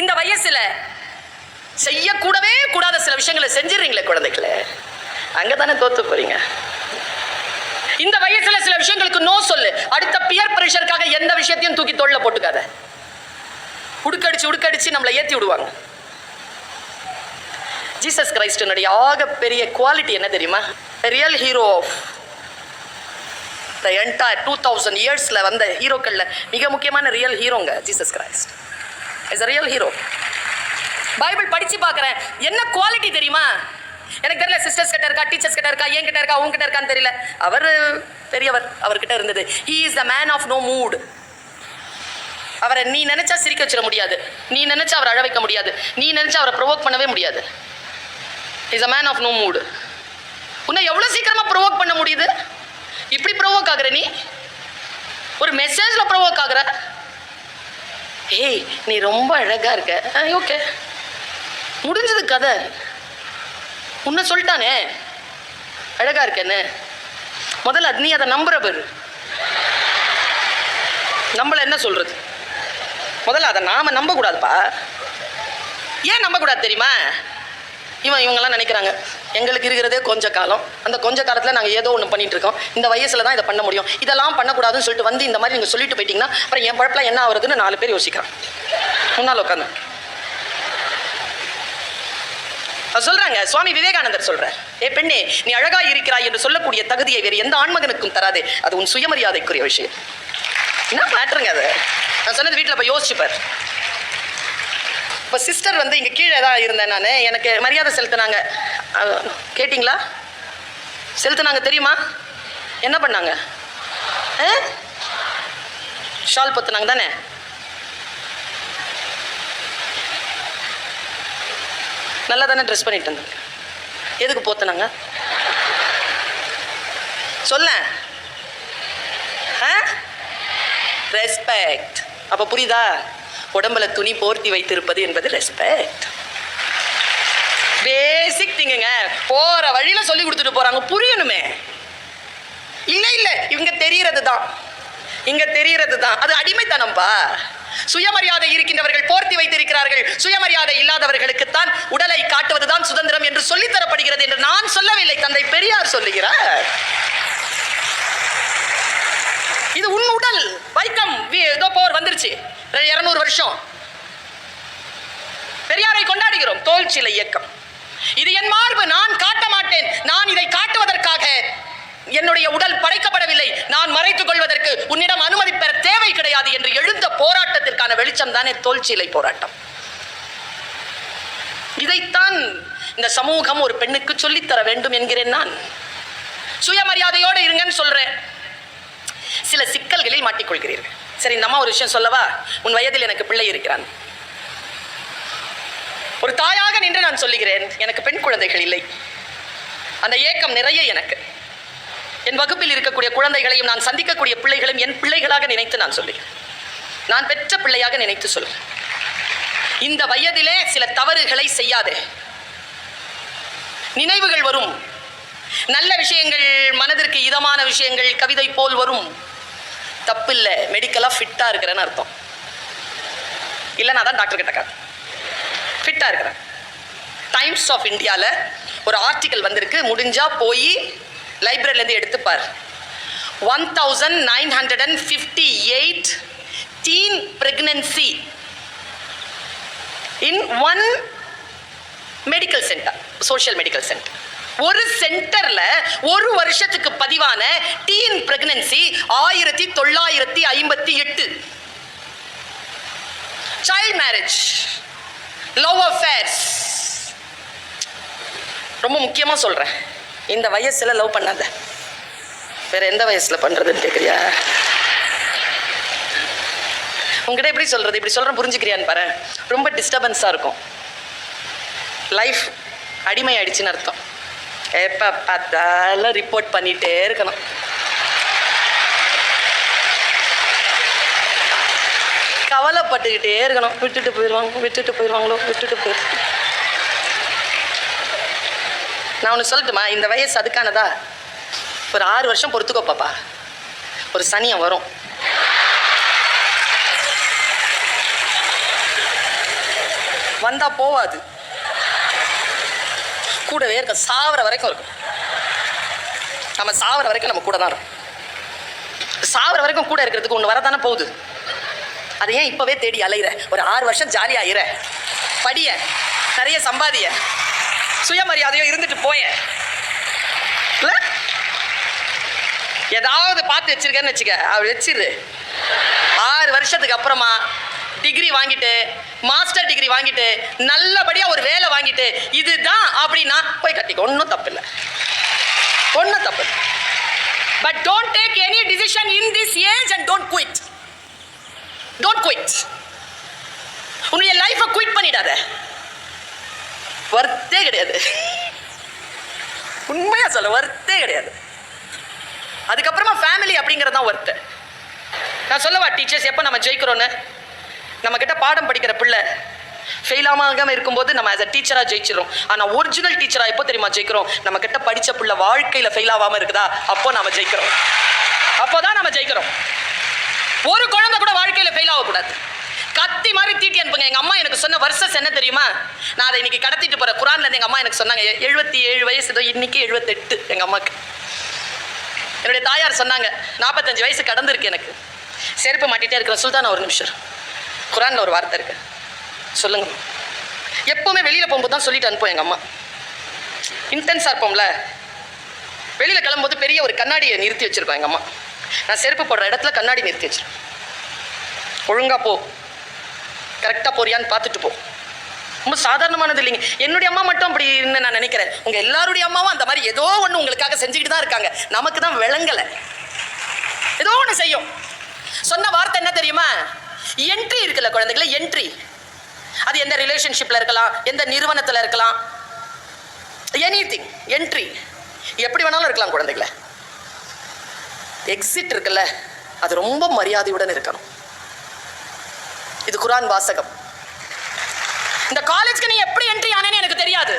இந்த வயசுல செய்யக்கூடவே கூடாத சில விஷயங்களை செஞ்சிடுறீங்களே குழந்தைகளே. அங்கதானே தோத்து போறீங்க. இந்த வயசுல சில விஷயங்களுக்கு நோ சொல்லு. அடுத்த பியர் பிரஷருக்காக எந்த விஷயத்தையும் தூக்கி தோல்ல போட்டுக்காத. உடுக்கடிச்சு உடுக்கடிச்சு நம்மளை ஏத்தி விடுவாங்க. ஜீசஸ் கிரைஸ்டனுடைய ஆகப்பெரிய குவாலிட்டி என்ன தெரியுமா? Real hero of the entire two thousand இயர்ஸில் வந்த ஹீரோக்களில் மிக முக்கியமான real ஹீரோங்க Jesus Christ is a real hero Bible படித்து பார்க்குறேன். என்ன குவாலிட்டி தெரியுமா? எனக்கு தெரியல சிஸ்டர்ஸ் கிட்ட இருக்கா டீச்சர்ஸ் கிட்ட இருக்கா ஏன் கிட்ட இருக்கா உங்ககிட்ட இருக்கான்னு தெரியல. அவர் பெரியவர் அவர்கிட்ட இருந்தது. He is the man of no mood அவரை நீ நினைச்சா சிரிக்க வச்சிட முடியாது. நீ நினைச்சா அவரை அழ வைக்க முடியாது. நீ நினைச்சா அவரை ப்ரொவோக் பண்ணவே முடியாது. Is a man of no mood உன்னை எவ்வளோ சீக்கிரமாக ப்ரொவோக் பண்ண முடியுது? இப்படி ப்ரொவோக் ஆகுற நீ? ஒரு மெசேஜில் ப்ரொவோக் ஆகுற? ஏய் நீ ரொம்ப அழகா இருக்க. ஓகே முடிஞ்சது கதை. உன்னை சொல்லிட்டானே. அழகா இருக்கேன்னு. முதல்ல நீ அதை நம்புற பேர். நம்மளை என்ன சொல்றது? முதல்ல அதை நாம நம்ப கூடாதுப்பா ஏன் நம்ப கூடாது தெரியுமா? இவன் இவங்கெல்லாம் நினைக்கிறாங்க. எங்களுக்கு இருக்கிறதே கொஞ்ச காலம். அந்த கொஞ்ச காலத்தில் நாங்கள் ஏதோ ஒன்று பண்ணிட்டு இருக்கோம் இந்த வயசில் தான் இதை பண்ண முடியும். இதெல்லாம் பண்ணக்கூடாதுன்னு சொல்லிட்டு வந்து இந்த மாதிரி நீங்கள் சொல்லிட்டு போயிட்டீங்கன்னா அப்புறம் என் பழப்பில் என்ன ஆகுறதுன்னு நாலு பேர் யோசிக்கிறான். முன்னால் உட்காந்து. சொல்றாங்க சுவாமி விவேகானந்தர் சொல்ற ஏ பெண்ணே நீ அழகா இருக்கிறாய் என்று சொல்லக்கூடிய தகுதியை வேறு எந்த ஆண்மகனுக்கும் தராதே. அது உன் சுயமரியாதைக்குரிய விஷயம். என்ன மேட்ருங்க அது? நான் சொன்னது வீட்டில் போய் யோசிச்சுப்பார் இப்போ சிஸ்டர் வந்து இங்கே கீழே தான் இருந்தேன் நான். எனக்கு மரியாதை செலுத்தினாங்க. கேட்டிங்களா? செலுத்தினாங்க தெரியுமா? என்ன பண்ணாங்க? ஆ? ஷால் பொத்துனாங்க தானே? நல்லா தானே ட்ரெஸ் பண்ணிட்டு இருந்தாங்க. எதுக்கு போத்துனாங்க? சொல்ல ரெஸ்பெக்ட் அப்போ புரியுதா? உடம்புல துணி போர்த்தி வைத்திருப்பது என்பது ரெஸ்பெக்ட் பேசிக் திங்குங்க போற வழியில சொல்லி கொடுத்துட்டு போறாங்க. புரியணுமே. இல்ல இல்ல. இவங்க தெரியறது தான் இங்க தெரியறது தான் அது அடிமைத்தனம்பா. சுயமரியாதை இருக்கின்றவர்கள் போர்த்தி வைத்திருக்கிறார்கள். சுயமரியாதை இல்லாதவர்களுக்குத்தான் உடலை காட்டுவதுதான் சுதந்திரம் என்று சொல்லித் தரப்படுகிறது என்று நான் சொல்லவில்லை தந்தை பெரியார் சொல்லுகிறார். இது உன் உடல். வைக்கம் ஏதோ போர் வந்துருச்சு. இரநூறு வருஷம். பெரியாரை கொண்டாடுகிறோம் தோல் சிலை இயக்கம். இது என் மார்பு நான் காட்ட மாட்டேன். நான் இதை காட்டுவதற்காக. என்னுடைய உடல் படைக்கப்படவில்லை. நான் மறைத்துக் கொள்வதற்கு உன்னிடம் அனுமதி பெற தேவை கிடையாது என்று எழுந்த போராட்டத்திற்கான வெளிச்சம் தானே தோல் சிலை போராட்டம். இதைத்தான் இந்த சமூகம் ஒரு பெண்ணுக்கு சொல்லித்தர வேண்டும் என்கிறேன் நான். சுயமரியாதையோடு இருங்கன்னு சொல்றேன். சில சிக்கல்களில் மாட்டிக்கொள்கிறீர்கள். சரி இந்த அம்மா ஒரு விஷயம் சொல்லவா? உன் வயதில் எனக்கு பிள்ளை இருக்கிறான். ஒரு தாயாக நின்று நான் சொல்லுகிறேன் எனக்கு பெண் குழந்தைகள் இல்லை. அந்த ஏக்கம் நிறைய எனக்கு. என் வகுப்பில் இருக்கக்கூடிய குழந்தைகளையும் நான் சந்திக்கக்கூடிய பிள்ளைகளையும் என் பிள்ளைகளாக நினைத்து நான் சொல்லுகிறேன். நான் பெற்ற பிள்ளையாக நினைத்து சொல்கிறேன் இந்த வயதிலே சில தவறுகளை செய்யாதே. நினைவுகள் வரும். நல்ல விஷயங்கள் மனதிற்கு இதமான விஷயங்கள் கவிதை போல் வரும். தப்பில்லை. மெடிக்கலாக ஃபிட்டாக இருக்கிறேன்னு அர்த்தம். இல்லைன்னா தான் டாக்டர் கிட்ட காட்டு. ஃபிட்டாக இருக்கிறேன். டைம்ஸ் ஆஃப் இந்தியாவில் ஒரு ஆர்டிக்கல் வந்திருக்கு. முடிஞ்சால் போய் லைப்ரரியிலேருந்து எடுத்துப்பார். One thousand nine hundred and fifty eight teen pregnancy in one medical centre social medical centre ஒரு சென்டர்ல ஒரு வருஷத்துக்கு பதிவான டீன் பிரெக்னன்சி ஆயிரத்தி தொள்ளாயிரத்தி ஐம்பத்தி எட்டு. சைல்ட் மேரேஜ் லவ் அஃபேர்ஸ் ரொம்ப முக்கியமாக சொல்கிறேன் இந்த வயசில் லவ் பண்ணாத. வேற எந்த வயசில் பண்ணுறதுன்னு கேட்குறியா உங்ககிட்ட எப்படி சொல்கிறது இப்படி சொல்கிறேன் புரிஞ்சுக்கிறியான்னு பாரு. ரொம்ப டிஸ்டர்பன்ஸாக இருக்கும். லைஃப் அடிமை ஆயிடுச்சுன்னு அர்த்தம். எப்போ பார்த்தாலும் ரிப்போர்ட் பண்ணிகிட்டே இருக்கணும். கவலைப்பட்டுக்கிட்டே இருக்கணும். விட்டுட்டு போயிடுவாங்க விட்டுட்டு போயிடுவாங்களோ விட்டுட்டு போயிரு. நான் ஒன்று சொல்லட்டுமா? இந்த வயசு அதுக்கானதா? ஒரு ஆறு வருஷம் பொறுத்துக்கோ பாப்பா ஒரு சனியம் வரும். வந்தால் போவாது. கூடவே இருக்க சாவர வரைக்கும் இருக்கும். நம்ம சாவர வரைக்கும் நம்ம கூட தான் இருக்கும். சாவர வரைக்கும் கூட இருக்கிறதுக்கு ஒன்று வரதானே போகுது? அதை ஏன் இப்போவே தேடி அலையிற? ஒரு ஆறு வருஷம் ஜாலியாகிற படிய நிறைய சம்பாதிய. சுயமரியாதையோ இருந்துட்டு போய. இல்லை? ஏதாவது பார்த்து வச்சிருக்கேன்னு வச்சுக்க. அவள் வச்சிரு. ஆறு வருஷத்துக்கு அப்புறமா டிகிரி வாங்கிட்டு மாஸ்டர் டிகிரி வாங்கிட்டு நல்லபடியாக ஒரு வேலை வாங்கிட்டு இதுதான் அப்படின்னா போய் கட்டிக்க ஒன்றும் தப்பு இல்லை ஒன்றும் தப்பு but don't take any decision in this age and don't quit don't quit உன்னுடைய லைஃப்பை குயிட் பண்ணிடாத. ஒர்த்தே கிடையாது. உண்மையாக சொல்ல ஒர்த்தே கிடையாது. அதுக்கப்புறமா ஃபேமிலி அப்படிங்கிறது தான் ஒர்த்து நான் சொல்லவா டீச்சர்ஸ் எப்போ நம்ம ஜெயிக்கிறோன்னு நம்ம கிட்ட பாடம் படிக்கிற பிள்ளை. ஃபெயில் ஆகாம இருக்கும்போது நம்ம ஆஸ் அ டீச்சராக ஜெயிச்சிடும் ஆனால் ஒரிஜினல் டீச்சராக எப்போ தெரியுமா ஜெயிக்கிறோம்? நம்ம கிட்ட படிச்ச பிள்ளை வாழ்க்கையில் ஃபெயில் ஆகாம இருக்குதா? அப்போ நாம ஜெயிக்கிறோம். அப்போ தான் நம்ம ஜெயிக்கிறோம். ஒரு குழந்தை கூட வாழ்க்கையில் ஃபெயில் ஆகக்கூடாது. கத்தி மாதிரி தீட்டி அனுப்புங்க. எங்க அம்மா எனக்கு சொன்ன வருஷஸ் என்ன தெரியுமா? நான் அதை இன்னைக்கு கடத்திட்டு போறேன். குரான்ல இருந்து எங்க அம்மா எனக்கு சொன்னாங்க எழுபத்தி ஏழு வயசு இதோ இன்னைக்கு எழுபத்தெட்டு எங்க அம்மாக்கு. என்னுடைய தாயார் சொன்னாங்க நாற்பத்தஞ்சு வயசு கடந்திருக்கு எனக்கு. செருப்பு மாட்டிட்டே இருக்கிற சுல்தான் ஒரு நிமிஷம் குரானில் ஒரு வார்த்தை இருக்கு. சொல்லுங்க. எப்போவுமே வெளியில் போகும்போது தான் சொல்லிட்டு அனுப்பும் எங்க அம்மா. இன்டென்ஸாக இருப்போம்ல. வெளியில் கிளம்பும்போது பெரிய ஒரு கண்ணாடியை நிறுத்தி வச்சுருக்கோம் எங்கள் அம்மா. நான் செருப்பு போடுற இடத்துல கண்ணாடி நிறுத்தி வச்சிருக்கேன். ஒழுங்காக போ. கரெக்டாக போறியான்னு பார்த்துட்டு போ. ரொம்ப சாதாரணமானது இல்லைங்க. என்னுடைய அம்மா மட்டும் அப்படின்னு நான் நினைக்கிறேன். உங்கள் எல்லாருடைய அம்மாவும் அந்த மாதிரி ஏதோ ஒன்று உங்களுக்காக செஞ்சுக்கிட்டு தான் இருக்காங்க. நமக்கு தான் விளங்கலை. ஏதோ ஒன்று செய்யும். சொன்ன வார்த்தை என்ன தெரியுமா? என்ட்ரி இருக்குல்ல குழந்தைகளை என்ட்ரி அது எந்த ரிலேஷன்ஷிப்பில் இருக்கலாம் எந்த நிறுவனத்தில் இருக்கலாம். எனி திங் என்ட்ரி எப்படி வேணாலும் இருக்கலாம் குழந்தைகளை. எக்ஸிட் இருக்குல்ல அது ரொம்ப மரியாதையுடன் இருக்கணும். இது குரான் வாசகம். இந்த காலேஜ்க்கு நீ எப்படி என்ட்ரி ஆனேன்னு எனக்கு தெரியாது.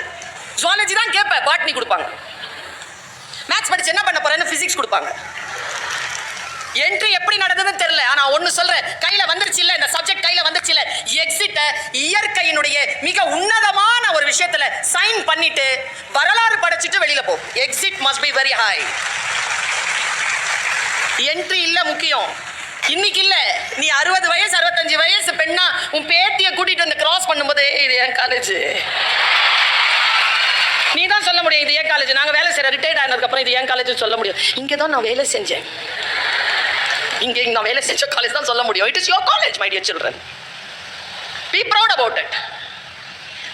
ஜுவாலஜி தான் கேட்பேன் பாட்னி கொடுப்பாங்க. மேத்ஸ் படிச்சு என்ன பண்ண போறேன்னு ஃபிசிக்ஸ் கொடுப்பாங்க. என்ட்ரி எப்படி நடந்ததுன்னு தெரியல. ஆனா ஒன்னு சொல்றேன். கையில வந்துருச்சு இல்ல இந்த சப்ஜெக்ட் கையில வந்துருச்சு இல்ல. எக்ஸிட்ட இயற்கையினுடைய மிக உன்னதமான ஒரு விஷயத்துல சைன் பண்ணிட்டு வரலாறு படைச்சிட்டு வெளியில போ. Exit must be very high entry இல்ல முக்கியம். இன்னைக்கு இல்ல. நீ அறுபது வயசு அறுபத்தஞ்சு வயசு பெண்ணா உன் பேத்திய கூட்டிட்டு வந்து கிராஸ் பண்ணும்போது இது என் காலேஜ் நீ தான் சொல்ல முடியும் இது ஏன் காலேஜ் நாங்க வேலை செய்யற ரிட்டையர்ட் ஆனதுக்கு அப்புறம் இது என் காலேஜ் சொல்ல முடியும். இங்கே தான் நான் வேலை செஞ்சேன். இங்கே நான் வேலை செஞ்ச காலேஜ் தான் சொல்ல முடியும். It is your college my dear children be proud about it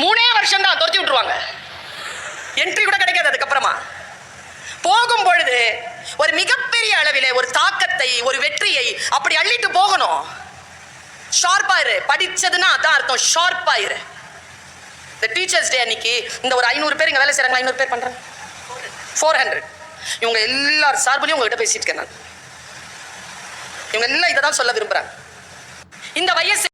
மூணே வருஷம் தான் துரத்தி விட்டுருவாங்க. என்ட்ரி கூட கிடைக்காது அதுக்கப்புறமா. போகும் பொழுது ஒரு மிகப்பெரிய அளவிலே ஒரு தாக்கத்தை ஒரு வெற்றியை அப்படி அள்ளிட்டு போகணும். ஷார்ப்பாயிரு படித்ததுன்னா அதான் அர்த்தம். ஷார்ப்பாயிரு இந்த டீச்சர்ஸ் டே அன்னைக்கு இந்த ஒரு ஐநூறு பேர் இங்கே வேலை செய்கிறாங்க ஐநூறு பேர் பண்ணுறாங்க ஃபோர் ஹண்ட்ரட் இவங்க எல்லார் சார்பிலையும் உங்கள்கிட்ட பேசிட்டு இருக்கேன் நான். இவங்க எல்லாம் இதை தான் சொல்ல விரும்புறாங்க. இந்த வயசு